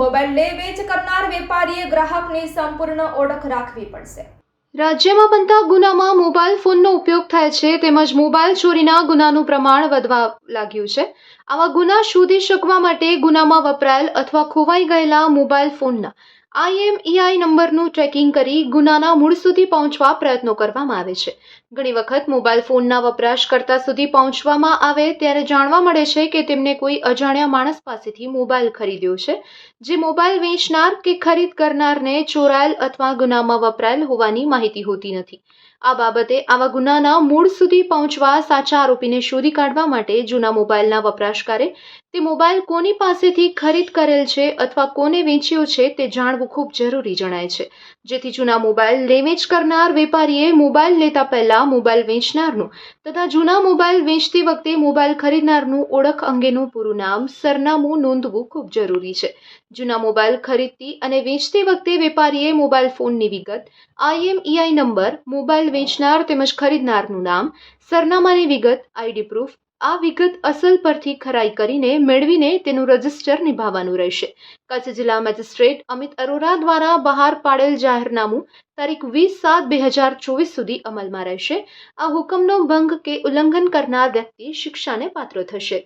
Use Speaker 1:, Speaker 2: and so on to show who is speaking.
Speaker 1: Mobile લે વેચ કરનાર વેપારીએ ગ્રાહકની સંપૂર્ણ ઓળખ રાખવી પડશે.
Speaker 2: રાજ્યમાં બનતા ગુનામાં મોબાઈલ ફોનનો ઉપયોગ થાય છે, તેમજ મોબાઈલ ચોરીના ગુનાનું પ્રમાણ વધવા લાગ્યું છે. આવા ગુના શોધી શકવા માટે ગુનામાં વપરાયેલ અથવા ખોવાઈ ગયેલા મોબાઈલ ફોનના આઈએમઈઆઈ નંબરનું ટ્રેકિંગ કરી ગુનાના મૂળ સુધી પહોંચવા પ્રયત્નો કરવામાં આવે છે. ઘણી વખત મોબાઈલ ફોનના વપરાશકર્તા સુધી પહોંચવામાં આવે ત્યારે જાણવા મળે છે કે તેમને કોઈ અજાણ્યા માણસ પાસેથી મોબાઈલ ખરીદ્યો છે, જે મોબાઈલ વેચનાર કે ખરીદ કરનારને ચોરાયેલ અથવા ગુનામાં વપરાયેલ હોવાની માહિતી હોતી નથી. આ બાબતે આવા ગુનાના મૂળ સુધી પહોંચવા સાચા આરોપીને શોધી કાઢવા માટે જૂના મોબાઈલના વપરાશકારે તે મોબાઈલ કોની પાસેથી ખરીદ કરેલ છે અથવા કોને વેચ્યો છે તે જાણવું ખૂબ જરૂરી જણાય છે. જેથી જૂના મોબાઈલ લેવેચ કરનાર વેપારીએ મોબાઈલ લેતા પહેલા મોબાઈલ વેચનારનું તથા જૂના મોબાઈલ વેચતી વખતે મોબાઈલ ખરીદનારનું ઓળખ અંગેનું પૂરું નામ, સરનામું નોંધવું ખૂબ જરૂરી છે. જૂના મોબાઈલ ખરીદતી અને વેચતી વખતે વેપારીએ મોબાઈલ ફોનની વિગત, આઈએમઈઆઈ નંબર, મોબાઈલ વેચનાર તેમજ ખરીદનારનું નામ, સરનામાની વિગત, આઈડી પ્રૂફ આ વિગત અસલ પરથી ખરાઈ કરીને મેળવીને તેનું રજિસ્ટર નિભાવવાનું રહેશે. કચ્છ જિલ્લા મેજિસ્ટ્રેટ અમિત અરોરા દ્વારા બહાર પાડેલ જાહેરનામું તારીખ વીસ સાત બે હજાર ચોવીસ સુધી અમલમાં રહેશે. આ હુકમનો ભંગ કે ઉલ્લંઘન કરનાર વ્યક્તિ શિક્ષાને પાત્ર થશે.